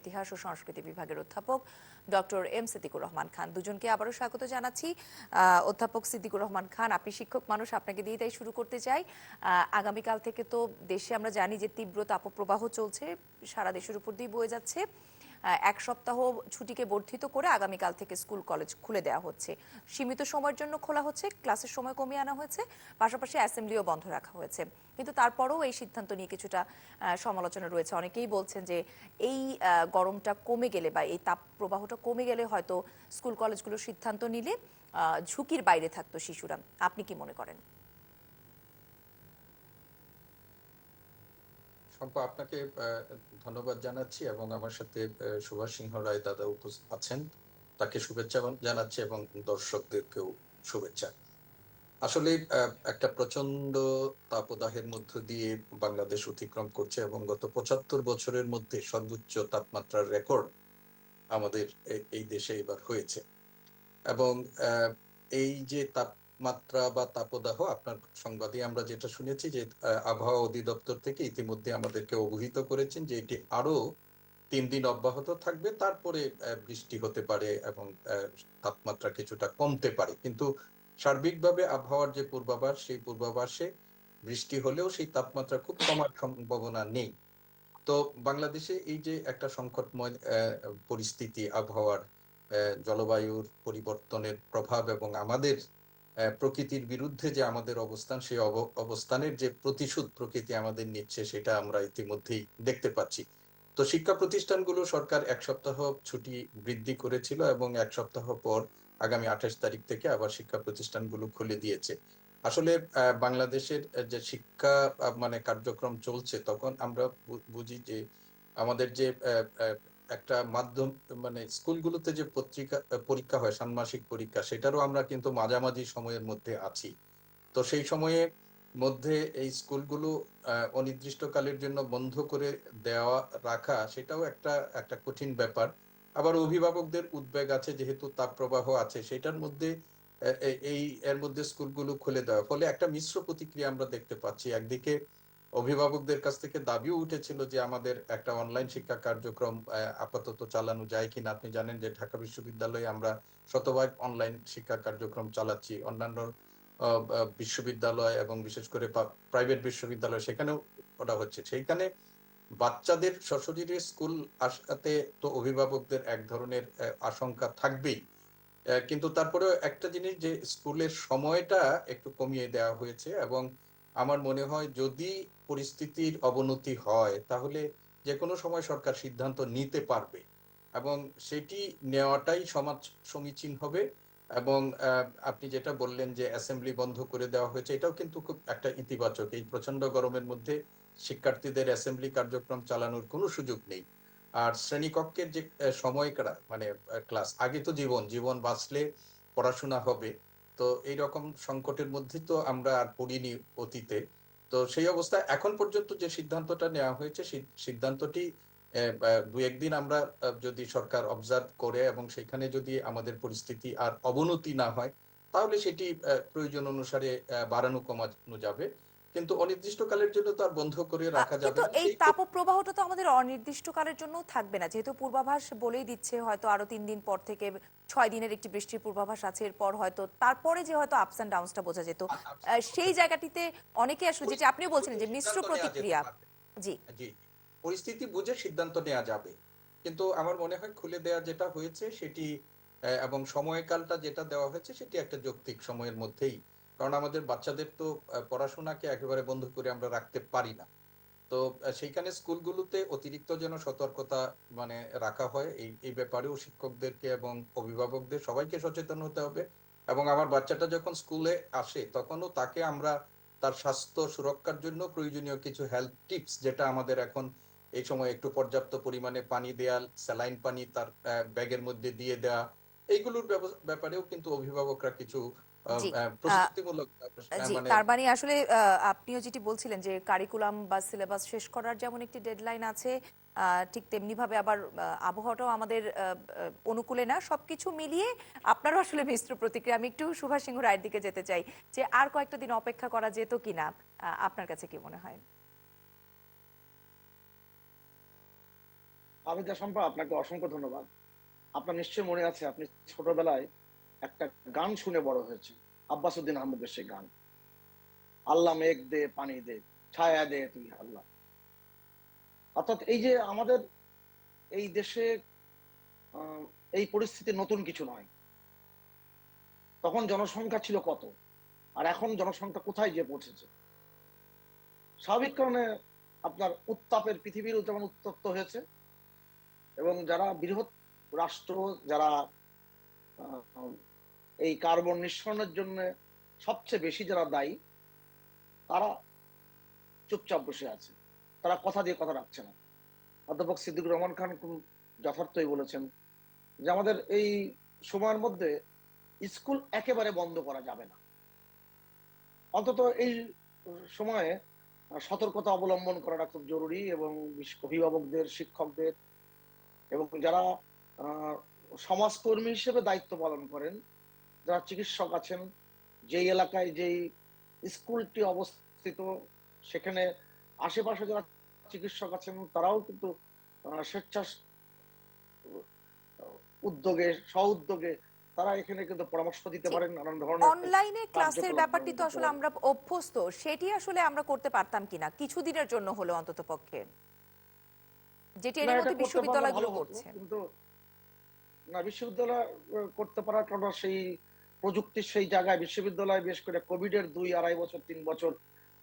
ইতিহাস ও সংস্কৃতি বিভাগের অধ্যাপক ডক্টর এম সিদ্দিকুর রহমান খান। দুজনকে আবারও স্বাগত জানাচ্ছি। অধ্যাপক সিদ্দিকুর রহমান খান, আপনি শিক্ষক মানুষ, আপনাকে দিয়ে তাই শুরু করতে চাই। আগামীকাল থেকে তো দেশে আমরা জানি যে তীব্র তাপপ্রবাহ চলছে, সারা দেশের উপর দিয়ে বয়ে যাচ্ছে। এক সপ্তাহ ছুটিকে বর্ধিত করে আগামীকাল থেকে স্কুল, কলেজ খুলে দেওয়া হচ্ছে। সীমিত সময়ের জন্য খোলা হচ্ছে, ক্লাসের সময় কমিয়ে আনা হয়েছে, পাশাপাশি অ্যাসেম্বলিও বন্ধ রাখা হয়েছে। কিন্তু তারপরেও এই সিদ্ধান্ত নিয়ে কিছুটা সমালোচনা রয়েছে। অনেকেই বলছেন যে এই গরমটা কমে গেলে বা এই তাপ প্রবাহটা কমে গেলে হয়তো স্কুল, কলেজগুলো সিদ্ধান্ত নিলে ঝুঁকির বাইরে থাকতো শিশুরা। আপনি কি মনে করেন? শম্পা আপনাকে ধন্যবাদ জানাচ্ছি এবং আমার সাথে সুভাষ সিংহ রায় দাদা উপস্থিত আছেন। তাকে শুভেচ্ছা জানাচ্ছি এবং দর্শকদেরকেও শুভেচ্ছা। আসলে একটা প্রচণ্ড তাপদাহের মধ্য দিয়ে বাংলাদেশ অতিক্রম করছে এবং গত পঁচাত্তর বছরের মধ্যে সর্বোচ্চ তাপমাত্রার রেকর্ড আমাদের এই দেশে এবার হয়েছে। এবং এই যে তাপমাত্রা বা তাপদাহ আপনার সংবাদে আমরা যেটা শুনেছি যে আবহাওয়া অধিদপ্তর থেকে ইতিমধ্যে আমাদেরকে অবহিত করেছেন যে, এটি আরও তিন দিন অব্যাহত থাকবে। তারপরে বৃষ্টি হতে পারে এবং তাপমাত্রা কিছুটা কমতে পারে। কিন্তু সার্বিকভাবে আবহাওয়ার যে পূর্বাভাস, সেই পূর্বাভাসে বৃষ্টি হলেও সেই তাপমাত্রা খুব কমার সম্ভাবনা নেই। তো বাংলাদেশে এই যে একটা সংকটময় পরিস্থিতি, আবহাওয়ার জলবায়ুর পরিবর্তনের প্রভাব এবং আমাদের প্রকৃতির বিরুদ্ধে যে আমাদের অবস্থান, সেই অবস্থানের যে প্রতিশোধ প্রকৃতি আমাদের নিচ্ছে, সেটা আমরা ইতিমধ্যেই দেখতে পাচ্ছি। তো শিক্ষা প্রতিষ্ঠানগুলো সরকার এক সপ্তাহ ছুটি বৃদ্ধি করেছিল এবং এক সপ্তাহ পর আগামী আঠাশ তারিখ থেকে আবার শিক্ষা প্রতিষ্ঠানগুলো খুলে দিয়েছে। আসলে বাংলাদেশের যে শিক্ষা মানে কার্যক্রম চলছে, তখন আমরা বুঝি যে আমাদের যে একটা মাধ্যম মানে স্কুলগুলোতে যে পত্রিকা, পরীক্ষা হয়, ষান্মাসিক পরীক্ষা, সেটারও আমরা কিন্তু মাঝামাঝি সময়ের মধ্যে আছি। তো সেই সময়ে মধ্যে এই স্কুলগুলো অনির্দিষ্টকালের জন্য বন্ধ করে দেওয়া, রাখা, সেটাও একটা একটা কঠিন ব্যাপার। আবার অভিভাবকদের উদ্বেগ আছে, যেহেতু তাপপ্রবাহ আছে, সেটার মধ্যে এই, এর মধ্যে স্কুলগুলো খুলে দেওয়া। ফলে একটা মিশ্র প্রতিক্রিয়া আমরা দেখতে পাচ্ছি। একদিকে অভিভাবকদের কাছ থেকে দাবিও উঠেছিল যে আমাদের একটা অনলাইন শিক্ষা কার্যক্রম আপাতত চালানো যায় কিনা। আপনি জানেন যে ঢাকা বিশ্ববিদ্যালয়ে আমরা শতভাগ অনলাইন শিক্ষা কার্যক্রম চালাচ্ছি। অন্যান্য বিশ্ববিদ্যালয় এবং বিশেষ করে প্রাইভেট বিশ্ববিদ্যালয় সেখানেও ওটা হচ্ছে। সেইখানে বাচ্চাদের সশরীরে স্কুল আসাতে তো অভিভাবকদের এক ধরনের আশঙ্কা থাকবেই। কিন্তু তারপরেও একটা জিনিস যে স্কুলের সময়টা একটু কমিয়ে দেওয়া হয়েছে এবং আমার মনে হয় যদি পরিস্থিতির অবনতি হয়, তাহলে যে কোনো সময় সরকার সিদ্ধান্ত নিতে পারবে এবং সেটি নেওয়াটাই সমাজ সমীচীন হবে এবং আপনি যেটা বললেন যে অ্যাসেম্বলি বন্ধ করে দেওয়া হয়েছে, এটাও কিন্তু খুব একটা ইতিবাচক। এই প্রচণ্ড গরমের মধ্যে শিক্ষার্থীদের অ্যাসেম্বলি কার্যক্রম চালানোর কোনো সুযোগ নেই। আর শ্রেণীকক্ষের যে সময়কারা মানে ক্লাস আগে তো জীবন জীবন বাঁচলে পড়াশোনা হবে। তো এই রকম সংকটের মধ্যে তো আমরা আর পড়িনি অতীতে। তো সেই অবস্থায় এখন পর্যন্ত যে সিদ্ধান্তটা নেওয়া হয়েছে সিদ্ধান্তটি দু একদিন আমরা যদি সরকার অবজার্ভ করে এবং সেখানে যদি আমাদের পরিস্থিতি আর অবনতি না হয়, তাহলে সেটি প্রয়োজন অনুসারে বাড়ানো কমানো যাবে। কিন্তু অনির্দিষ্টকালের জন্য তো আর বন্ধ করে রাখা যাবে কিন্তু না। এই তাপপ্রবাহটা তো আমাদের অনির্দিষ্টকালের জন্য থাকবে না। যেহেতু পূর্বাভাস বলেই দিচ্ছে হয়তো আরও তিন দিন পর থেকে ছয় দিনের একটি বৃষ্টির পূর্বাভাস আছে এরপর হয়তো তারপরে যে হয়তো আপস অ্যান্ড ডাউনসটা বোঝা যেত। সেই জায়গাটিতে অনেকে আসলে যেটা আপনিও বলছিলেন যে মিশ্র প্রতিক্রিয়া। জি। জি। পরিস্থিতি বুঝে সিদ্ধান্ত নেওয়া যাবে। কিন্তু আমার মনে হয় খুলে দেওয়া যেটা হয়েছে সেটি এবং সময়কালটা যেটা দেওয়া হয়েছে সেটি একটা যৌক্তিক সময়ের মধ্যেই কারণ আমাদের বাচ্চাদের তো পড়াশোনাকে একেবারে বন্ধ করে আমরা রাখতে পারি না। তো সেইখানে স্কুলগুলোতে অতিরিক্ত যেন সতর্কতা মানে রাখা হয়, এই এই ব্যাপারেও শিক্ষকদেরকে এবং অভিভাবকদের সবাইকে সচেতন হতে হবে। এবং আমার বাচ্চাটা যখন স্কুলে আসে, তখনও তাকে আমরা তার স্বাস্থ্য সুরক্ষার জন্য প্রয়োজনীয় কিছু হেলথ টিপস যেটা আমাদের এখন এই সময় একটু পর্যাপ্ত পরিমাণে পানি দেওয়া স্যালাইন পানি তার ব্যাগের মধ্যে দিয়ে দেওয়া এইগুলোর ব্যাপারেও কিন্তু অভিভাবকরা কিছু জি, আহ, প্রযুক্তিমূলক আহ, জি তার মানে আসলে আপনিও যেটি বলছিলেন যে কারিকুলাম বা সিলেবাস শেষ করার যেমন একটি ডেডলাইন আছে ঠিক তেমনি ভাবে আবার আবহাওয়াটাও আমাদের আহ, আহ, অনুকূলে না। সবকিছু মিলিয়ে আপনারও আসলে মিশ্র প্রতিক্রিয়া। আমি একটু সুভাষ সিংহ রায়ের দিকে যেতে চাই যে আর কয়েকটা দিন অপেক্ষা করা যেত কিনা আহ, আপনার কাছে কি মনে হয়? আবিদা সম্পা আপনাকে অসংখ্য ধন্যবাদ। আপনার নিশ্চয়ই মনে আছে আপনি ছোটবেলায় একটা গান শুনে বড় হয়েছে। আব্বাসুদ্দিন আহমেদের সেই গান। আল্লাহ মেঘ দে, পানি দে, ছায়া দে তুই আল্লাহ। অর্থাৎ এই যে আমাদের এই দেশে এই পরিস্থিতি নতুন কিছু নয়। তখন জনসংখ্যা ছিল কত? আর এখন জনসংখ্যা কোথায় গিয়ে পৌঁছেছে? স্বাভাবিক কারণে আপনার উত্তাপের পৃথিবীর যেমন উত্তপ্ত হয়েছে, এবং যারা বৃহৎ রাষ্ট্র, যারা এই কার্বন নিঃসরণের জন্য সবচেয়ে বেশি যারা দায়ী, তারা চুপচাপ বসে আছে। তারা কথা দিয়ে কথা রাখছে না। অধ্যাপক সিদ্দিকুর রহমান খান যথার্থই বলেছেন যে, আমাদের এই সময়ের মধ্যে স্কুল একেবারে বন্ধ করা যাবে না। অন্তত এই সময়ে সতর্কতা অবলম্বন করাটা খুব জরুরি এবং অভিভাবকদের, শিক্ষকদের এবং যারা সমাজকর্মী হিসেবে দায়িত্ব পালন করেন যারা চিকিৎসক আছেন যেই এলাকায় যেই স্কুলটি অবস্থিত সেখানে আশেপাশে যারা চিকিৎসক আছেন তারাও কিন্তু স্বেচ্ছা উদ্যোগে স্ব উদ্যোগে তারা এখানে কিন্তু পরামর্শ দিতে পারেন নানান ধরনের অনলাইনে ক্লাসের ব্যাপারটি তো আসলে আমরা অভ্যস্ত সেটি আসলে আমরা করতে পারতাম কিনা? কিছুদিনের জন্য হলো অন্তত পক্ষে। যেটি এর মধ্যে বিশ্ববিদ্যালয়গুলো করছে। কিন্তু না বিশ্ববিদ্যালয় করতে পারার কারণ সেই প্রযুক্তির সেই জায়গায় বিশ্ববিদ্যালয় বেশ করে কোভিড এর দুই আড়াই বছর, তিন বছর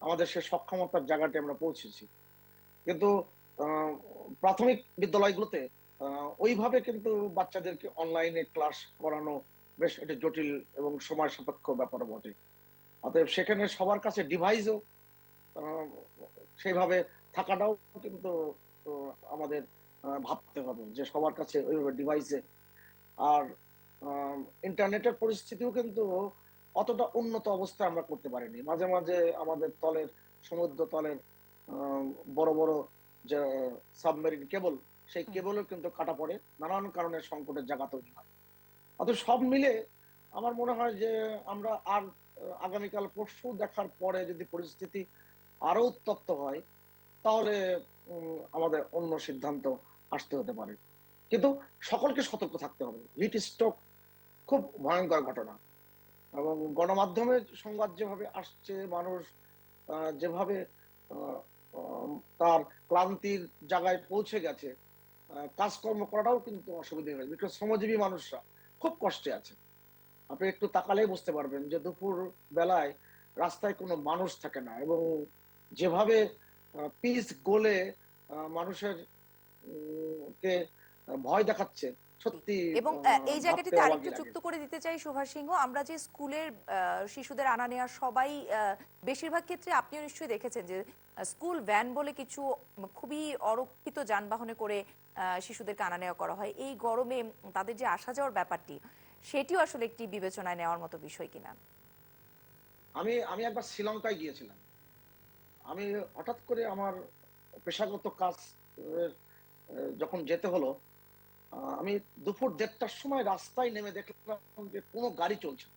আমাদের সে সক্ষমতার জায়গাতে আমরা পৌঁছেছি। কিন্তু প্রাথমিক বিদ্যালয়গুলোতে ওইভাবে কিন্তু বাচ্চাদেরকে অনলাইনে ক্লাস করানো বেশ একটা জটিল এবং সময় সাপেক্ষ ব্যাপার বটে। অতএব সেখানে সবার কাছে ডিভাইসও সেইভাবে থাকাটাও কিন্তু আমাদের ভাবতে হবে যে সবার কাছে ওইভাবে ডিভাইসে আর ইন্টারনেটের পরিস্থিতিও কিন্তু অতটা উন্নত অবস্থায় আমরা করতে পারিনি। মাঝে মাঝে আমাদের তলের সমুদ্র তলের বড় বড় যে সাবমেরিন কেবল সেই কেবলও কিন্তু কাটা পড়ে। নানান কারণে সংকটের জায়গা তৈরি হয়। অত সব মিলে আমার মনে হয় যে আমরা আর আগামীকাল পরশু দেখার পরে যদি পরিস্থিতি আরও উত্তপ্ত হয় তাহলে আমাদের অন্য সিদ্ধান্ত আসতে হতে পারে। কিন্তু সকলকে সতর্ক থাকতে হবে। হিট স্ট্রোক খুব ভয়ঙ্কর ঘটনা। এবং গণমাধ্যমে সংবাদ যেভাবে আসছে, মানুষ যেভাবে তার ক্লান্তির জায়গায় পৌঁছে গেছে কাজকর্ম করাটাও কিন্তু অসুবিধা হয়েছে বিকজ শ্রমজীবী মানুষরা খুব কষ্টে আছে। আপনি একটু তাকালেই বুঝতে পারবেন যে দুপুর বেলায় রাস্তায় কোনো মানুষ থাকে না এবং যেভাবে পিস গোলে মানুষের কে ভয় দেখাচ্ছে। সত্যি এবং এই জায়গাটিতে আরেকটু যুক্ত করে দিতে চাই সুভাষ সিংহ আমরা যে স্কুলের শিশুদের আনা নেওয়া সবাই বেশিরভাগ ক্ষেত্রে আপনিও নিশ্চয়ই দেখেছেন যে স্কুল ভ্যান বলে কিছু খুবই অরক্ষিত যানবাহনে করে শিশুদেরকে আনা নেওয়া করা হয়। এই গরমে তাদের যে আসা যাওয়ার ব্যাপারটি সেটিও আসলে একটি বিবেচনায় নেওয়ার মতো বিষয় কিনা? আমি আমি একবার শ্রীলঙ্কায় গিয়েছিলাম। আমি হঠাৎ করে আমার পেশাগত কাজ যখন যেতে হলো আমি দুপুর দেড়টার সময় রাস্তায় নেমে দেখলাম যে কোনো গাড়ি চলছে।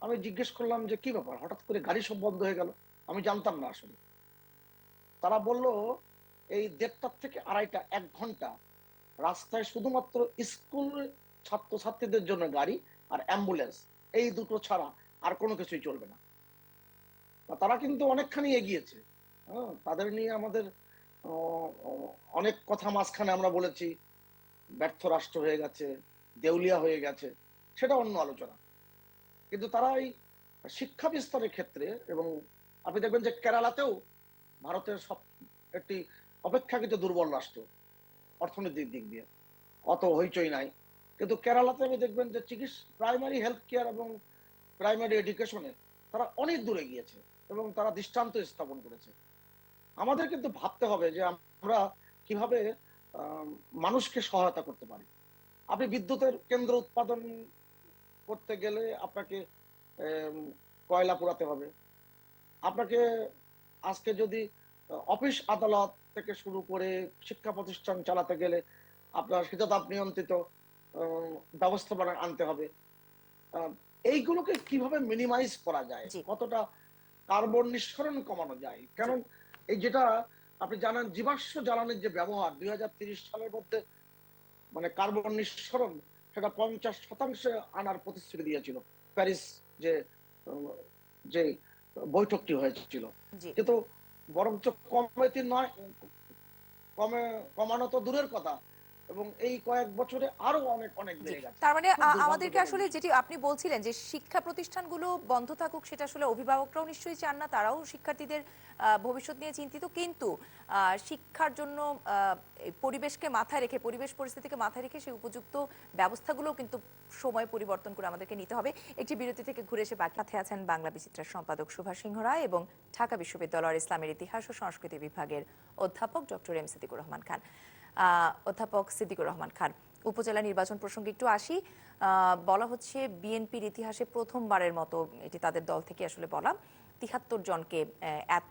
আমি জিজ্ঞেস করলাম যে কি ব্যাপার? হঠাৎ করে গাড়ি সব বন্ধ হয়ে গেল? আমি জানতাম না আসলে। তারা বলল এই দেড়টার থেকে আড়াইটা এক ঘণ্টা। রাস্তায় শুধুমাত্র স্কুল ছাত্রছাত্রীদের জন্য গাড়ি আর অ্যাম্বুলেন্স। এই দুটো ছাড়া আর কোনো কিছুই চলবে না। তারা কিন্তু অনেকখানি এগিয়েছে। হ্যাঁ, তাদের নিয়ে আমাদের অনেক কথা মাঝখানে আমরা বলেছি। ব্যর্থ রাষ্ট্র হয়ে গেছে, দেউলিয়া হয়ে গেছে, সেটা অন্য আলোচনা। কিন্তু তারা এই শিক্ষা বিস্তারের ক্ষেত্রে এবং আপনি দেখবেন যে কেরালাতেও ভারতের সব একটি অপেক্ষাকৃত দুর্বল রাষ্ট্র, অর্থনৈতিক দিক দিয়ে। অত হইচই নাই। কিন্তু কেরালাতে আপনি দেখবেন যে চিকিৎসা, প্রাইমারি হেলথ কেয়ার এবং প্রাইমারি এডুকেশনে তারা অনেক দূরে গিয়েছে এবং তারা দৃষ্টান্ত স্থাপন করেছে। আমাদের কিন্তু ভাবতে হবে যে আমরা কীভাবে মানুষকে সহায়তা করতে পারি। আপনি বিদ্যুতের কেন্দ্র উৎপাদন করতে গেলে আপনাকে কয়লা পোড়াতে হবে। আপনাকে আজকে যদি অফিস আদালত থেকে শুরু করে শিক্ষা প্রতিষ্ঠান চালাতে গেলে আপনার শীততাপ নিয়ন্ত্রিত ব্যবস্থাপনা আনতে হবে। এইগুলোকে কীভাবে মিনিমাইজ করা যায়? কতটা কার্বন নিঃসরণ কমানো যায়? কারণ এই যেটা আপনি জানেন জীবাশ্ম জ্বালানির যে ব্যবহার দুই সালের মধ্যে মানে কার্বন নিঃসরণ সেটা পঞ্চাশ শতাংশে আনার প্রতিশ্রুতি দিয়েছিল। প্যারিস যে যে বৈঠকটি হয়েছিল। কিন্তু বরঞ্চ কমাইতে নয় কমে কমানো তো দূরের কথা। এবং এই কয়েক বছরে আরও অনেক অনেক বেড়ে গেছে। তার মানে আমাদেরকে আসলে যেটি আপনি বলছিলেন যে শিক্ষা প্রতিষ্ঠানগুলো বন্ধ থাকুক সেটা আসলে অভিভাবকরাও নিশ্চয়ই চান না তারাও শিক্ষার্থীদের ভবিষ্যৎ নিয়ে চিন্তিত। কিন্তু শিক্ষার জন্য পরিবেশকে মাথায় রেখে পরিবেশ পরিস্থিতিকে মাথায় রেখে সেই উপযুক্ত ব্যবস্থাগুলো কিন্তু সময় পরিবর্তন করে আমাদেরকে নিতে হবে। একটি বিরতি থেকে ঘুরে এসে বাকি সাথে আছেন বাংলা বিচিত্রার সম্পাদক সুভাষ সিংহ রায় এবং ঢাকা বিশ্ববিদ্যালয়ের ইসলামের ইতিহাস ও সংস্কৃতি বিভাগের অধ্যাপক ডক্টর এম সিদ্দিকুর রহমান খান। অধ্যাপক সিদ্দিকুর রহমান খান। উপজেলা নির্বাচন প্রসঙ্গে একটু আসি। বলা হচ্ছে বিএনপির ইতিহাসে প্রথমবারের মতো এটি তাদের দল থেকে আসলে বলা। তিহাত্তর জনকে এত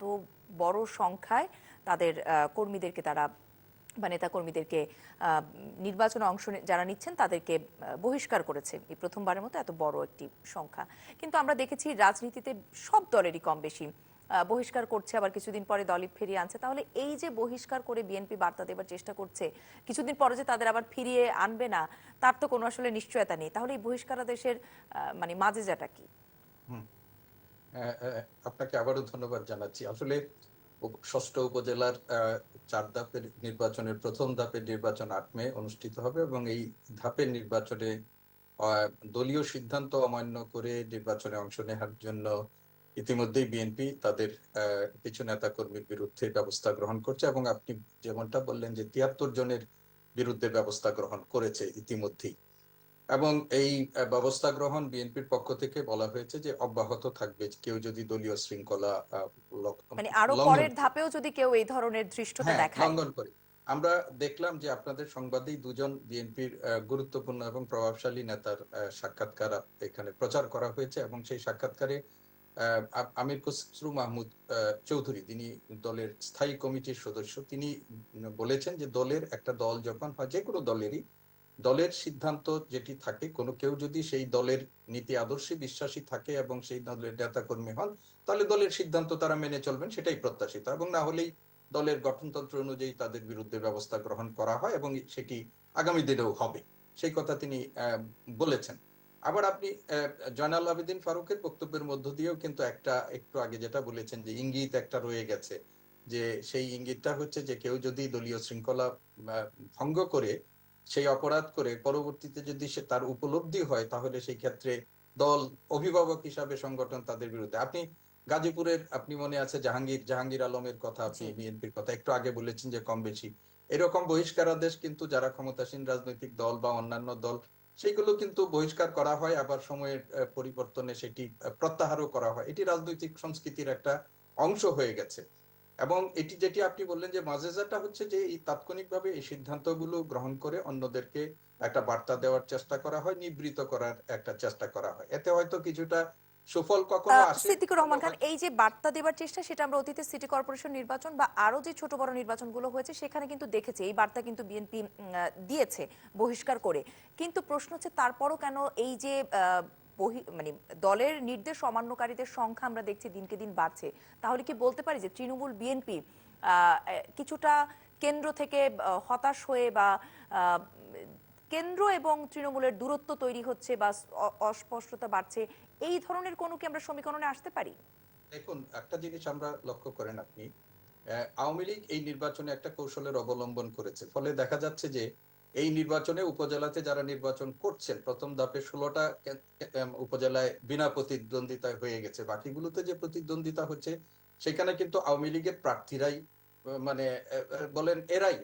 বড় সংখ্যায় তাদের কর্মীদেরকে তারা, বা নেতা কর্মীদেরকে নির্বাচনে অংশ যারা নিচ্ছেন তাদেরকে বহিষ্কার করেছে এই প্রথমবারের মতো এত বড় একটি সংখ্যা। কিন্তু আমরা দেখেছি রাজনীতিতে সব দলেরই কম বেশি। বহিষ্কার করছে, আবার কিছুদিন পরে দলই ফিরিয়ে আনছে। তাহলে এই যে বহিষ্কার করে বিএনপি বার্তা দেবার চেষ্টা করছে, কিছুদিন পরে যে তাদের আবার ফিরিয়ে আনবে না, তার তো কোনো আসলে নিশ্চয়তা নেই। তাহলে এই বহিষ্কারাদেশের মানে মাঝে যাটা কি আপনাকে আবারও ধন্যবাদ জানাচ্ছি। আসলে ষষ্ঠ উপজেলার চার ধাপের নির্বাচনের, প্রথম ধাপের নির্বাচন আট মে অনুষ্ঠিত হবে এবং এই ধাপের নির্বাচনে দলীয় সিদ্ধান্ত অমান্য করে নির্বাচনে অংশ নেওয়ার জন্য ইতিমধ্যেই বিএনপি তাদের কিছু নেতা কর্মীর বিরুদ্ধে ব্যবস্থা গ্রহণ করছে এবং আপনি যেমনটা বললেন যে তিয়াত্তর জনের বিরুদ্ধে ব্যবস্থা গ্রহণ করেছে ইতিমধ্যেই। এবং এই ব্যবস্থা গ্রহণ বিএনপির পক্ষ থেকে বলা হয়েছে যে অব্যাহত থাকবে কেউ যদি দলীয় শৃঙ্খলা মানে আরও পরের ধাপেও যদি কেউ এই ধরনের হ্যাঁ, দেখায়। লঙ্ঘন করে। আমরা দেখলাম যে আপনাদের সংবাদেই দুজন বিএনপির গুরুত্বপূর্ণ এবং প্রভাবশালী নেতার সাক্ষাৎকার এখানে প্রচার করা হয়েছে এবং সেই সাক্ষাৎকারে আমির খসরু মাহমুদ চৌধুরী তিনি দলের স্থায়ী কমিটির সদস্য, তিনি বলেছেন যে দলের একটা দল যখন হয়, যে কোনো দলেরই দলের সিদ্ধান্ত যেটি থাকে, কোনো কেউ যদি সেই দলের নীতি আদর্শে বিশ্বাসী থাকে এবং সেই দলের নেতা কর্মী হন, তাহলে দলের সিদ্ধান্ত তারা মেনে চলবেন, সেটাই প্রত্যাশিত। এবং না হলেই দলের গঠনতন্ত্র অনুযায়ী তাদের বিরুদ্ধে ব্যবস্থা গ্রহণ করা হয় এবং সেটি আগামী দিনেও হবে। সেই কথা তিনি বলেছেন। আবার আপনি জয়নাল আবেদিন ফারুকের বক্তব্যের মধ্য দিয়েও কিন্তু একটা একটু আগে যেটা বলেছেন যে ইঙ্গিত একটা রয়ে গেছে যে সেই ইঙ্গিতটা হচ্ছে যে কেউ যদি দলীয় শৃঙ্খলা ভঙ্গ করে সেই অপরাধ করে পরবর্তীতে যদি সে তার উপলব্ধি হয় তাহলে সেই ক্ষেত্রে দল অভিভাবক হিসাবে সংগঠন তাদের বিরুদ্ধে। আপনি গাজীপুরের আপনি মনে আছে জাহাঙ্গীর জাহাঙ্গীর আলমের কথা আপনি বিএনপির কথা একটু আগে বলেছেন যে কম বেশি। এরকম বহিষ্কারাদেশ কিন্তু যারা ক্ষমতাসীন রাজনৈতিক দল বা অন্যান্য দল সেগুলো কিন্তু বহিষ্কার করা হয়, আবার সময়ের পরিবর্তনে সেটি প্রত্যাহারও করা হয়। এটি রাজনৈতিক সংস্কৃতির একটা অংশ হয়ে গেছে। এবং এটি যেটি আপনি বললেন যে মাজেজাটা হচ্ছে যে এই তাৎক্ষণিকভাবে এই সিদ্ধান্তগুলো গ্রহণ করে অন্যদেরকে একটা বার্তা দেওয়ার চেষ্টা করা হয়, নিবৃত করার একটা চেষ্টা করা হয়। এতে হয়তো কিছুটা সুফল কখনো আসে? সিদ্দিকুর রহমান খান এই যে বার্তা দেবার চেষ্টা সেটা আমরা অতীতে সিটি কর্পোরেশন নির্বাচন বা আরও যে ছোট বড় নির্বাচনগুলো হয়েছে সেখানে কিন্তু দেখেছি। এই বার্তা কিন্তু বিএনপি দিয়েছে বহিষ্কার করে। কিন্তু প্রশ্ন হচ্ছে তারপরও কেন এই যে মানে দলের নির্দেশ অমান্যকারীদের সংখ্যা আমরা দেখছি দিনকে দিন বাড়ছে। তাহলে কি বলতে পারি যে তৃণমূল বিএনপি কিছুটা কেন্দ্র থেকে হতাশ হয়ে বা কেন্দ্র এবং তৃণমূলের দূরত্ব তৈরি হচ্ছে বা অস্পষ্টতা বাড়ছে এই ধরনের কোনো কি আমরা সমীকরণে আসতে পারি? দেখুন, একটা জিনিস আমরা লক্ষ্য করেন আপনি আওয়ামী লীগ এই নির্বাচনে একটা কৌশলের অবলম্বন করেছে। ফলে দেখা যাচ্ছে যে এই নির্বাচনে উপজেলাতে যারা নির্বাচন করছেন, প্রথম ধাপে ষোলোটা উপজেলায় বিনা প্রতিদ্বন্দ্বিতায় হয়ে গেছে। বাকিগুলোতে যে প্রতিদ্বন্দ্বিতা হচ্ছে, সেখানে কিন্তু আওয়ামী লীগের প্রার্থীরাই মানে বলেন এরাই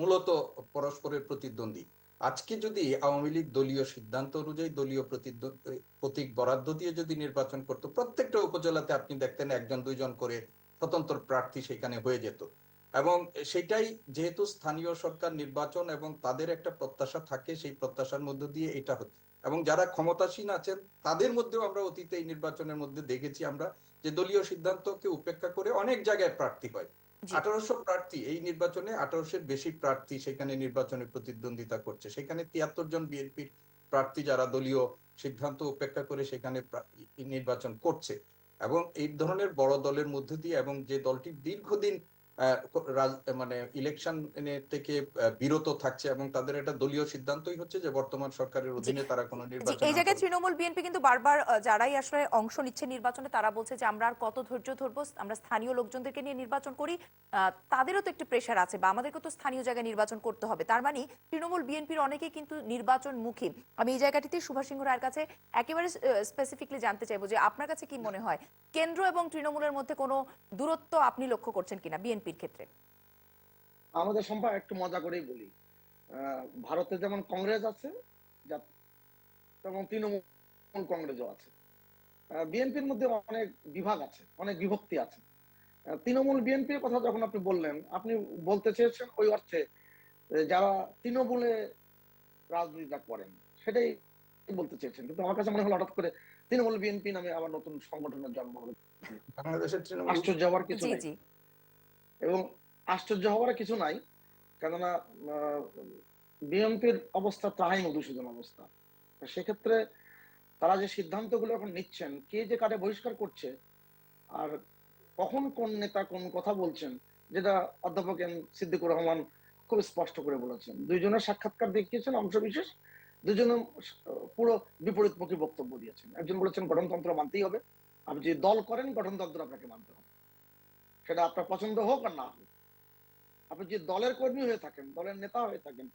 মূলত পরস্পরের প্রতিদ্বন্দ্বী। আজকে যদি আওয়ামী লীগ দলীয় সিদ্ধান্ত অনুযায়ী দলীয় প্রতীক বরাদ্দ দিয়ে যদি নির্বাচন করতো, প্রত্যেকটা উপজেলাতে আপনি দেখতেন একজন, দুইজন করে স্বতন্ত্র প্রার্থী সেখানে হয়ে যেত এবং সেটাই যেহেতু স্থানীয় সরকার নির্বাচন এবং তাদের একটা প্রত্যাশা থাকে, সেই প্রত্যাশার মধ্য দিয়ে এটা হচ্ছে এবং যারা ক্ষমতাসীন আছেন, তাদের মধ্যেও আমরা অতীতে এই নির্বাচনের মধ্যে দেখেছি আমরা যে দলীয় সিদ্ধান্তকে উপেক্ষা করে অনেক জায়গায় প্রার্থী হয়। আঠারোশো প্রার্থী, এই নির্বাচনে আঠারোশোর বেশি প্রার্থী সেখানে নির্বাচনে প্রতিদ্বন্দ্বিতা করছে। সেখানে তিয়াত্তর জন বিএনপির প্রার্থী যারা দলীয় সিদ্ধান্ত উপেক্ষা করে সেখানে নির্বাচন করছে। এবং এই ধরনের বড় দলের মধ্যে দিয়ে এবং যে দলটি দীর্ঘদিন মানে ইলেকশন থেকে বিরত থাকছে এবং তাদের একটা দলীয় সিদ্ধান্তই হচ্ছে যে বর্তমান সরকারের অধীনে তারা কোনো নির্বাচন এই জায়গায় তৃণমূল বিএনপি কিন্তু বারবার যারাই আসলে অংশ নিচ্ছে নির্বাচনে তারা বলছে যে আমরা আর কত ধৈর্য ধরবো আমরা স্থানীয় লোকজনদেরকে নিয়ে নির্বাচন করি। তাদেরও তো একটু প্রেশার আছে বা আমাদেরকে তো স্থানীয় জায়গায় নির্বাচন করতে হবে। তার মানে তৃণমূল বিএনপির অনেকেই কিন্তু নির্বাচন মুখী আমি এই জায়গাটিতে সুভাষ সিংহ রায়ের কাছে একেবারে স্পেসিফিকলি জানতে চাইব যে আপনার কাছে কি মনে হয়? কেন্দ্র এবং তৃণমূলের মধ্যে কোনো দূরত্ব আপনি লক্ষ্য করছেন কিনা? বিএনপির ক্ষেত্রে? আমাদের সম্পর্কে একটু মজা করেই বলি। ভারতে যেমন কংগ্রেস আছে তেমন তৃণমূল কংগ্রেসও আছে। বিএনপির মধ্যে অনেক বিভাগ আছে অনেক বিভক্তি আছে। তৃণমূল বিএনপির কথা যখন আপনি বললেন আপনি বলতে চেয়েছেন ওই অর্থে যারা তৃণমূলে রাজনীতিটা করেন সেটাই বলতে চেয়েছেন। কিন্তু আমার কাছে মনে হলো হঠাৎ করে তৃণমূল বিএনপি নামে আবার নতুন সংগঠনের জন্ম হলো বাংলাদেশের তৃণমূল আশ্চর্য হওয়ার কিছু নেই। এবং আশ্চর্য হওয়ার কিছু নাই। কেননা বিএনপির অবস্থা তাহাই মধুসূদন অবস্থা। সেক্ষেত্রে তারা যে সিদ্ধান্তগুলো এখন নিচ্ছেন, কে যে কাটে বহিষ্কার করছে, আর কখন কোন নেতা কোন কথা বলছেন, যেটা অধ্যাপক এম সিদ্দিকুর রহমান খুব স্পষ্ট করে বলেছেন। দুইজনের সাক্ষাৎকার দেখিয়েছেন অংশ বিশেষ দুজনে পুরো বিপরীতমুখী বক্তব্য দিয়েছেন। একজন বলেছেন, গঠনতন্ত্র মানতেই হবে। আপনি যদি দল করেন, গঠনতন্ত্র আপনাকে মানতে হবে। সেটা আপনার পছন্দ হোক আর না হোক। আপনি যে দলের কর্মী হয়ে থাকেন, দলের নেতা হয়ে থাকেন,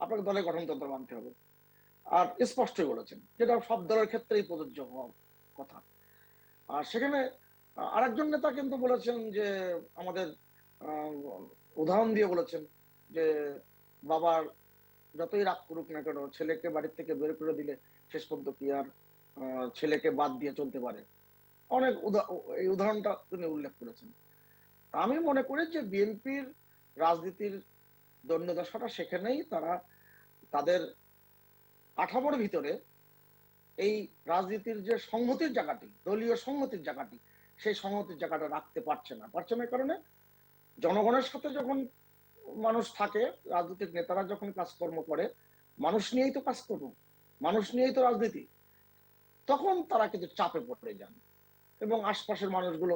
আপনাকে দলের গঠনতন্ত্র মানতে হবে। আর স্পষ্টই বলেছেন যেটা সব দলের ক্ষেত্রেই প্রযোজ্য হওয়ার কথা। আর সেখানে আরেকজন নেতা কিন্তু বলেছেন যে, আমাদের উদাহরণ দিয়ে বলেছেন যে বাবার যতই রাগ করুক না কেন, ছেলেকে বাড়ির থেকে বের করে দিলে শেষ পর্যন্ত কি আর ছেলেকে বাদ দিয়ে চলতে পারে? অনেক এই উদাহরণটা তিনি উল্লেখ করেছেন। আমি মনে করি যে বিএনপির রাজনীতির দণ্ডদশাটা সেখানেই তারা তাদের কাঠামোর ভিতরে এই রাজনীতির যে সংহতির জায়গাটি, দলীয় সংহতির জায়গাটি, সেই সংহতির জায়গাটা রাখতে পারছে না। পারছে না কারণে জনগণের সাথে যখন মানুষ থাকে, রাজনৈতিক নেতারা যখন কাজকর্ম করে, মানুষ নিয়েই তো কাজ করব মানুষ নিয়েই তো রাজনীতি, তখন তারা কিন্তু চাপে পড়ে যান। এবং আশপাশের মানুষগুলো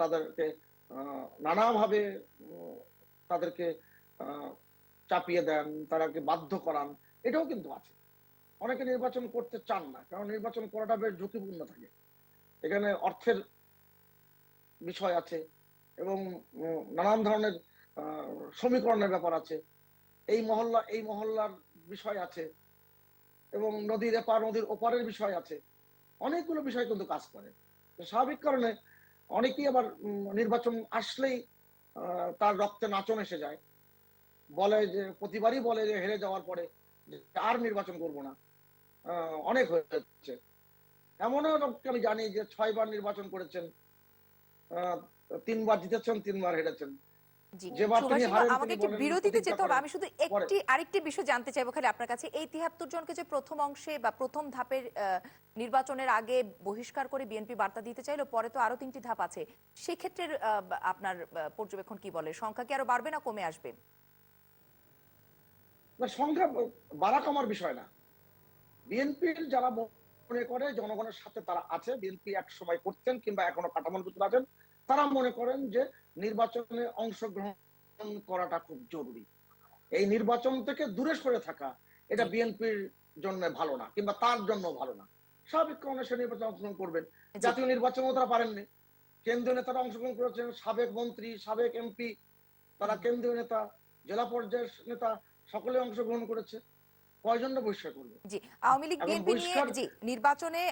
তাদেরকে নানাভাবে তাদেরকে চাপিয়ে দেন, তারাকে বাধ্য করান, এটাও কিন্তু আছে। অনেকে নির্বাচন করতে চান না, কারণ নির্বাচন করাটা বেশ ঝুঁকিপূর্ণ থাকে। এখানে অর্থের বিষয় আছে এবং নানান ধরনের সমীকরণের ব্যাপার আছে। এই মহল্লা, এই মহল্লার বিষয় আছে এবং নদীর এপার, নদীর ওপারের বিষয় আছে। অনেকগুলো বিষয় কিন্তু কাজ করে। স্বাভাবিক কারণে অনেকেই আবার নির্বাচন আসলেই তার রক্তে নাচন এসে যায়। বলে যে, প্রতিবারই বলে যে, হেরে যাওয়ার পরে আর নির্বাচন করব না। অনেক হয়েছে। এমনও লোককে আমি জানি যে, ছয়বার নির্বাচন করেছেন তিনবার জিতেছেন, তিনবার হেরেছেন। আমাকে একটু বিরতিতে যেতে হবে। আমি শুধু একটি আরেকটি বিষয় জানতে চাইব খালি আপনার কাছে। এই জনকে যে প্রথম অংশে বা প্রথম ধাপের নির্বাচনের আগে বহিষ্কার করে বিএনপি বার্তা দিতে চাইলো পরে তো আরও তিনটি ধাপ আছে। সেক্ষেত্রে আপনার পর্যবেক্ষণ কি বলে? সংখ্যা কি আরও বাড়বে না কমে আসবে? না সংখ্যা বাড়া কমার বিষয় না। বিএনপির যারা মনে করে জনগণের সাথে তারা আছে বিএনপি এক সময় করতেন কিংবা এখনও কাঠামোর ভিতরে আছেন তারা মনে করেন যে নির্বাচনে অংশগ্রহণ করাটা খুব জরুরি। এই নির্বাচন থেকে দূরে সরে থাকা এটা বিএনপির জন্য ভালো না কিংবা তার জন্য ভালো না। স্বাভাবিক কারণে সে নির্বাচনে অংশগ্রহণ করবেন। জাতীয় নির্বাচনেও তারা পারেননি। কেন্দ্রীয় নেতারা অংশগ্রহণ করেছেন সাবেক মন্ত্রী সাবেক এমপি তারা কেন্দ্রীয় নেতা জেলা পর্যায়ের নেতা সকলে অংশগ্রহণ করেছে। কয়জনটা বহিষ্কার করবে জি আওয়ামী লীগ বিএনপি নিয়ে জি নির্বাচনে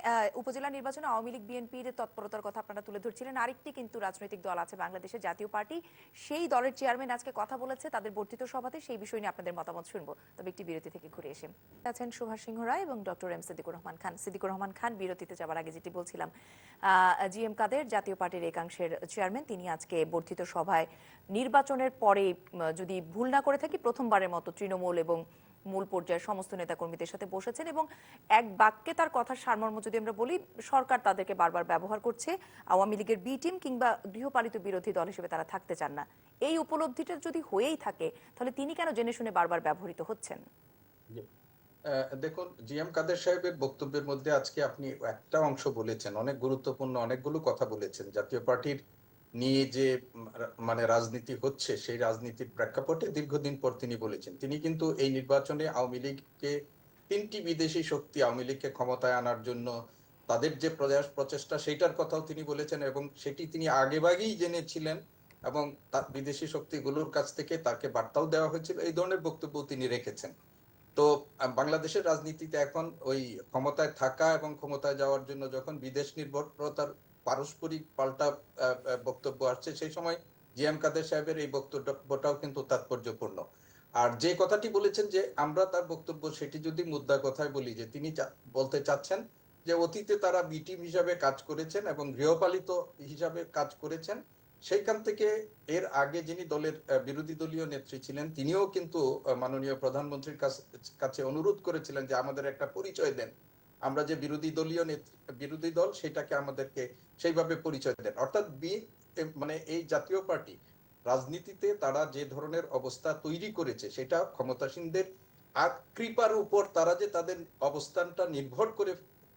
উপজেলা নির্বাচনে আওয়ামী লীগ বিএনপির তৎপরতার কথা আপনারা তুলে ধরছিলেন। আরেকটি কিন্তু রাজনৈতিক দল আছে বাংলাদেশের জাতীয় পার্টি। সেই দলের চেয়ারম্যান আজকে কথা বলেছে তাদের বর্ধিত সভাতে। সেই বিষয় নিয়ে আপনাদের মতামত শুনব। তবে একটি বিরতি থেকে ঘুরে এসে। আছেন সুভাষ সিংহ রায় এবং ডক্টর এম সিদ্দিকুর রহমান খান। সিদ্দিকুর রহমান খান বিরতিতে যাওয়ার আগে যেটি বলছিলাম জি এম কাদের জাতীয় পার্টির একাংশের চেয়ারম্যান তিনি আজকে বর্ধিত সভায় নির্বাচনের পরে যদি ভুল না করে থাকি প্রথমবারের মতো তৃণমূল এবং মূল পর্যায়ের সমস্ত নেতাকর্মীদের সাথে বসেছেন এবং এক বাক্যে তার কথার সারমর্ম যদি আমরা বলি, সরকার তাদেরকে বারবার ব্যবহার করছে। আওয়ামী লীগের বি টিম কিংবা গৃহপালিত বিরোধী দল হিসেবে তারা থাকতে চান না। এই উপলব্ধিটা যদি হয়েই থাকে, তাহলে তিনি কেন জেনে শুনে বারবার ব্যবহৃত হচ্ছেন? দেখুন, জি এম কাদের সাহেবের বক্তব্যের মধ্যে আজকে আপনি একটা অংশ বলেছেন, অনেক গুরুত্বপূর্ণ অনেকগুলো কথা বলেছেন। জাতীয় পার্টির নিয়ে যে মানে রাজনীতি হচ্ছে, সেই রাজনীতির প্রেক্ষাপটে দীর্ঘদিন পর তিনি বলেছেন। তিনি কিন্তু এই নির্বাচনে আওয়ামী লীগকে, তিনটি বিদেশি শক্তি আওয়ামী লীগকে ক্ষমতায় আনার জন্য তাদের যে প্রচেষ্টা, সেইটার কথাও তিনি বলেছেন এবং সেটি তিনি আগেভাগেই জেনেছিলেন এবং তার বিদেশি শক্তিগুলোর কাছ থেকে তাকে বার্তাও দেওয়া হয়েছিল। এই ধরনের বক্তব্য তিনি রেখেছেন। তো বাংলাদেশের রাজনীতিতে এখন ওই ক্ষমতায় থাকা এবং ক্ষমতায় যাওয়ার জন্য যখন বিদেশ নির্ভরতার পারস্পরিক পাল্টা বক্তব্য আসছে। সেই সময় জি এম কাদের সাহেবের এই বক্তব্যটাও কিন্তু তাৎপর্যপূর্ণ। আর যে কথাটি বলেছেন যে আমরা তার বক্তব্য, সেটি যদি মুদ্রা কথায় বলি যে তিনি বলতে চাচ্ছেন যে অতীতে তারা বি টিম হিসাবে কাজ করেছেন এবং গৃহপালিত হিসাবে কাজ করেছেন, সেইখান থেকে এর আগে যিনি দলের বিরোধী দলীয় নেত্রী ছিলেন, তিনিও কিন্তু মাননীয় প্রধানমন্ত্রীর কাছে অনুরোধ করেছিলেন যে আমাদের একটা পরিচয় দেন। আমরা যে বিরোধী দলীয় বিরোধী দল সেটাকে আমাদেরকে সেইভাবে পরিচয় দেন। অর্থাৎ বি মানে এই জাতীয় পার্টি রাজনীতিতে তারা যে ধরনের অবস্থা তৈরি করেছে সেটা ক্ষমতাসীনদের আর কৃপার উপর তারা যে তাদের অবস্থানটা নির্ভর করে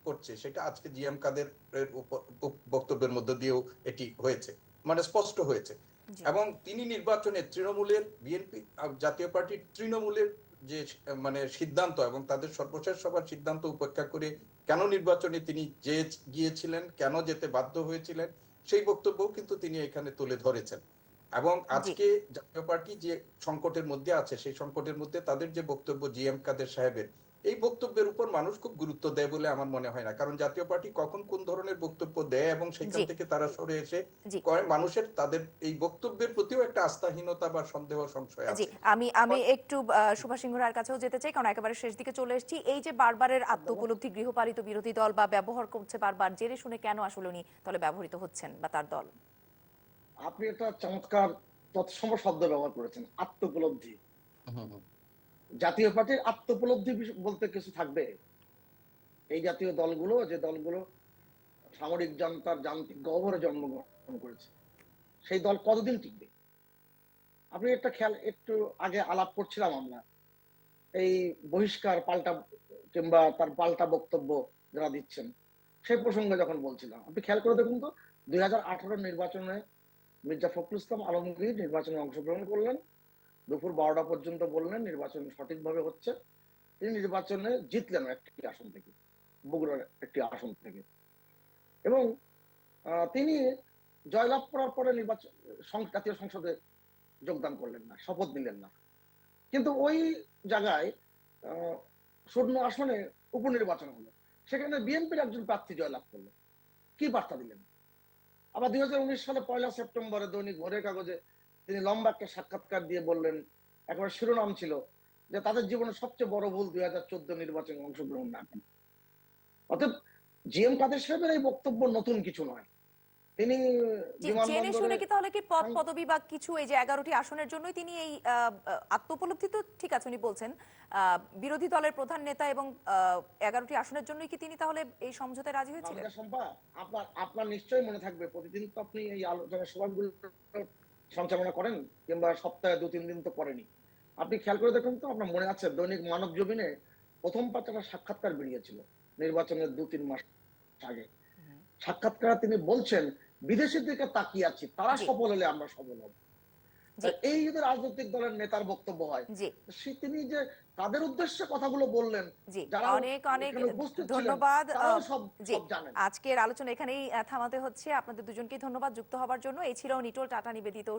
করছে সেটা আজকে জিএম কাদের বক্তব্যের মধ্য দিয়েও এটি হয়েছে মানে স্পষ্ট হয়েছে। এবং তিনি নির্বাচনে তৃণমূলের বিএনপি জাতীয় পার্টির তৃণমূলের যে মানে সিদ্ধান্ত এবং তাদের সর্বশেষ সভার সিদ্ধান্ত উপেক্ষা করে কেন নির্বাচনে তিনি যে গিয়েছিলেন কেন যেতে বাধ্য হয়েছিলেন সেই বক্তব্য কিন্তু তিনি এখানে তুলে ধরেছেন। এবং আজকে জাতীয় পার্টি যে সংকটের মধ্যে আছে সেই সংকটের মধ্যে তাদের যে বক্তব্য জি এম কাদের সাহেবের এই বক্তব্যের উপর মানুষ খুব গুরুত্ব দেয় বলে আমার মনে হয় না। কারণ জাতীয় পার্টি কখন কোন ধরনের বক্তব্য দেয় এবং সেখান থেকে তারা সরে এসে মানুষের তাদের এই বক্তব্যের প্রতিও একটা আস্থাহীনতা বা সন্দেহ সংশয় আছে। আমি আমি একটু সুভাষ সিংহ রায়ের কাছেও যেতে চাই কারণ একেবারে শেষ দিকে চলে এসেছি। এই যে বারবারের আত্ম উপলব্ধি গৃহপালিত বিরোধী দল বা ব্যবহার করছে বারবার জেনে শুনে কেন আসলে উনি তাহলে ব্যবহৃত হচ্ছেন বা তার দল? আপনি একটা চমৎকার তৎসম শব্দ ব্যবহার করেছেন আত্ম উপলব্ধি। জাতীয় পার্টির আত্ম উপলব্ধি বিষ- বলতে কিছু থাকবে। এই জাতীয় দলগুলো, যে দলগুলো সামরিক জনতার যান্ত্রিক গহ্বরে জন্মগ্রহণ করেছে, সেই দল কতদিন টিকবে? আপনি একটা খেয়াল, একটু আগে আলাপ করছিলাম আমরা, এই বহিষ্কার পাল্টা কিংবা তার পাল্টা বক্তব্য যারা দিচ্ছেন, সেই প্রসঙ্গে যখন বলছিলাম, আপনি খেয়াল করে দেখুন তো, দুই হাজার আঠারো নির্বাচনে মির্জা ফখরুল ইসলাম আলমগীর নির্বাচনে অংশগ্রহণ করলেন দুপুর বারোটা পর্যন্ত বললেন, নির্বাচন সঠিকভাবে হচ্ছে। তিনি নির্বাচনে জিতলেন একটি আসন থেকে, বগুড়ার একটি আসন থেকে। এবং তিনি জয়লাভ করার পরে নির্বাচন জাতীয় সংসদে যোগদান করলেন না, শপথ নিলেন না। কিন্তু ওই জায়গায় শূন্য আসনে উপনির্বাচন হলো। সেখানে বিএনপির একজন প্রার্থী জয়লাভ করল। কি বার্তা দিলেন? আবার দুই হাজার উনিশ সালে পয়লা সেপ্টেম্বরে দৈনিক ভোরের কাগজে তিনি লম্বা একটা সাক্ষাৎকার দিয়ে বললেন একবার শিরোনাম ছিল যে তাদের জীবনের সবচেয়ে বড় ভুল দুই হাজার চোদ্দ নির্বাচনে অংশগ্রহণ না করা। অতএব জিএম কাদের সাহেবের এই বক্তব্য নতুন কিছু নয় তিনি জেনে শুনে কি তাহলে কি পদ পদবি বা কিছু এই যে এগারোটি আসনের জন্যই তিনি এই তো ঠিক আছে উনি বলছেন বিরোধী দলের প্রধান নেতা এবং আহ, এগারোটি আসনের জন্যই কি তিনি তাহলে এই সমঝোতায় রাজি হয়েছিলেন সম্পা আপনার আপনার নিশ্চয়ই মনে থাকবে প্রতিদিন তো আপনি এই আলোচনা সভাগুলো সঞ্চালনা করেন কিংবা সপ্তাহে দু তিন দিন তো করেনি আপনি খেয়াল করে দেখুন তো আপনার মনে আছে দৈনিক মানব জমিনে প্রথম পাতাটা সাক্ষাৎকার বেরিয়েছিল নির্বাচনের দু তিন মাস আগে। সাক্ষাৎকার তিনি বলছেন বিদেশের দিকে তাকিয়ে আছি তারা সফল হলে আমরা সফল হব। এই যদি রাজনৈতিক দলের নেতার বক্তব্য হয় জি। তিনি যে তাদের উদ্দেশ্যে কথাগুলো বললেন জি যারা অনেক অনেক ধন্যবাদ আজকের আলোচনা এখানেই থামাতে হচ্ছে। আপনাদের দুজনকে ধন্যবাদ। যুক্ত হবার জন্য এই ছিল নিটোল টাটা নিবেদিত।